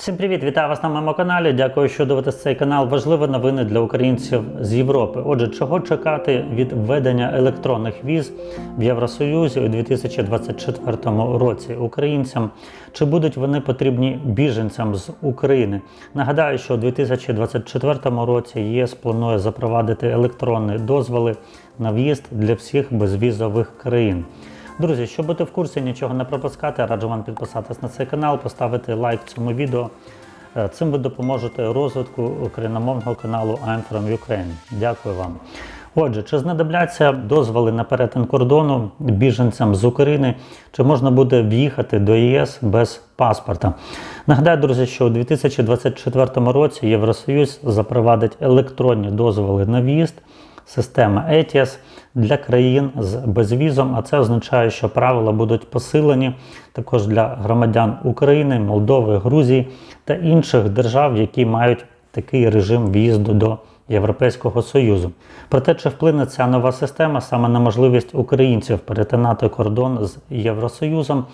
Всім привіт, вітаю вас на моєму каналі. Дякую, що дивитесь цей канал. Важливі новини для українців з Європи. Отже, чого чекати від введення електронних віз в Євросоюзі у 2024 році українцям? Чи будуть вони потрібні біженцям з України? Нагадаю, що у 2024 році ЄС планує запровадити електронні дозволи на в'їзд для всіх безвізових країн. Друзі, щоб бути в курсі, нічого не пропускати, раджу вам підписатись на цей канал, поставити лайк цьому відео. Е, Цим ви допоможете розвитку україномовного каналу I'm from Ukraine. Дякую вам. Отже, чи знадобляться дозволи на перетин кордону біженцям з України, чи можна буде в'їхати до ЄС без паспорта? Нагадаю, друзі, що у 2024 році Євросоюз запровадить електронні дозволи на в'їзд система ETIAS для країн з безвізом, а це означає, що правила будуть посилені також для громадян України, Молдови, Грузії та інших держав, які мають такий режим в'їзду до Європейського Союзу. Проте, чи вплине ця нова система саме на можливість українців перетинати кордон з Євросоюзом,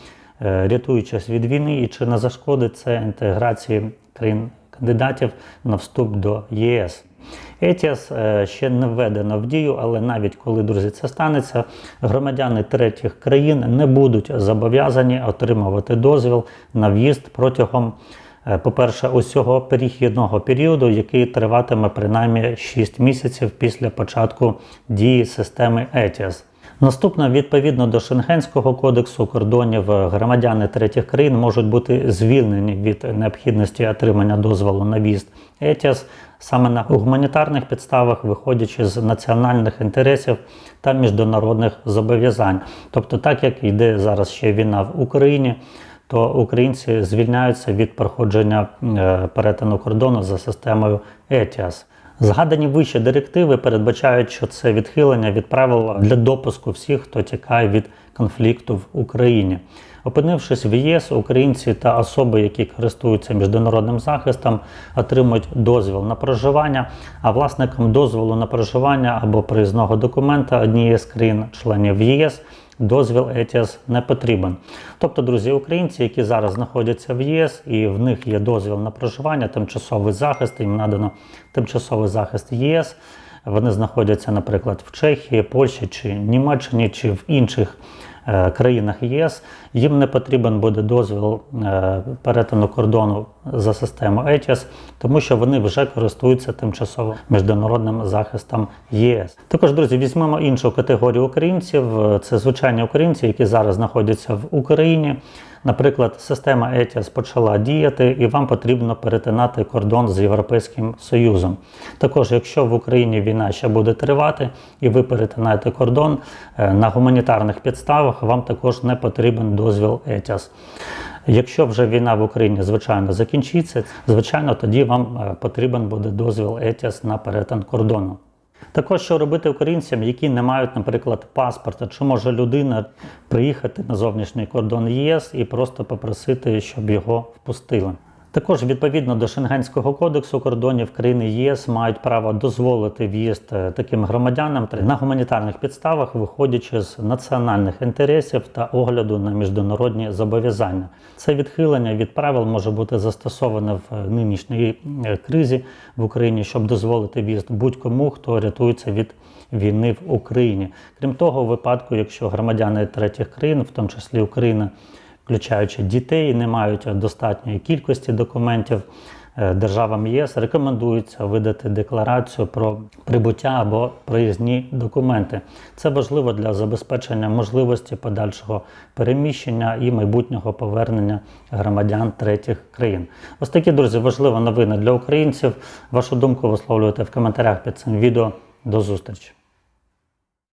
е, рятуючись від війни, і чи не зашкодить це інтеграції країн кандидатів на вступ до ЄС? ЕТІАС е, ще не введено в дію, але навіть коли, друзі, це станеться, громадяни третіх країн не будуть зобов'язані отримувати дозвіл на в'їзд протягом, е, по-перше, ось цього перехідного періоду, який триватиме принаймні 6 місяців після початку дії системи ЕТІАС. Наступно, відповідно до Шенгенського кодексу кордонів, е, громадяни третіх країн можуть бути звільнені від необхідності отримання дозволу на в'їзд ЕТІАС саме на гуманітарних підставах, виходячи з національних інтересів та міжнародних зобов'язань. Тобто, так як йде зараз ще війна в Україні, то українці звільняються від проходження е, перетину кордону за системою ЕТІАС. Згадані вище директиви передбачають, що це відхилення від правил для допуску всіх, хто тікає від конфлікту в Україні. Опинившись в ЄС, українці та особи, які користуються міжнародним захистом, отримують дозвіл на проживання, а власникам дозволу на проживання або проїзного документа однієї з країн-членів ЄС дозвіл ETS не потрібен. Тобто, друзі, українці, які зараз знаходяться в ЄС і в них є дозвіл на проживання, тимчасовий захист, їм надано тимчасовий захист ЄС. Вони знаходяться, наприклад, в Чехії, Польщі чи Німеччині чи в інших країнах ЄС. Їм не потрібен буде дозвіл е, перетину кордону за системою ETIAS, тому що вони вже користуються тимчасово міжнародним захистом ЄС. Також, друзі, візьмемо іншу категорію українців. Е, Це звичайні українці, які зараз знаходяться в Україні. Наприклад, система ETIAS почала діяти, і вам потрібно перетинати кордон з Європейським Союзом. Також, якщо в Україні війна ще буде тривати, і ви перетинаєте кордон е, на гуманітарних підставах, вам також не потрібен дозвіл ETIAS. Якщо вже війна в Україні, звичайно, закінчиться, звичайно, тоді вам е, потрібен буде дозвіл ETIAS на перетин кордону. Також що робити українцям, які не мають, наприклад, паспорта, чи може людина приїхати на зовнішній кордон ЄС і просто попросити, щоб його впустили. Також відповідно до Шенгенського кодексу кордонів країни ЄС мають право дозволити в'їзд е, таким громадянам на гуманітарних підставах, виходячи з національних інтересів та огляду на міжнародні зобов'язання. Це відхилення від правил може бути застосоване в е, нинішній е, кризі в Україні, щоб дозволити в'їзд будь-кому, хто рятується від війни в Україні. Крім того, у випадку, якщо громадяни третіх країн, в тому числі Україна, включаючи дітей, не мають достатньої кількості документів. е, Державам ЄС рекомендується видати декларацію про прибуття або проїзні документи. Це важливо для забезпечення можливості подальшого переміщення і майбутнього повернення громадян третіх країн. Ось такі друзі, важливі новини для українців. Вашу думку висловлюйте в коментарях під цим відео. До зустрічі!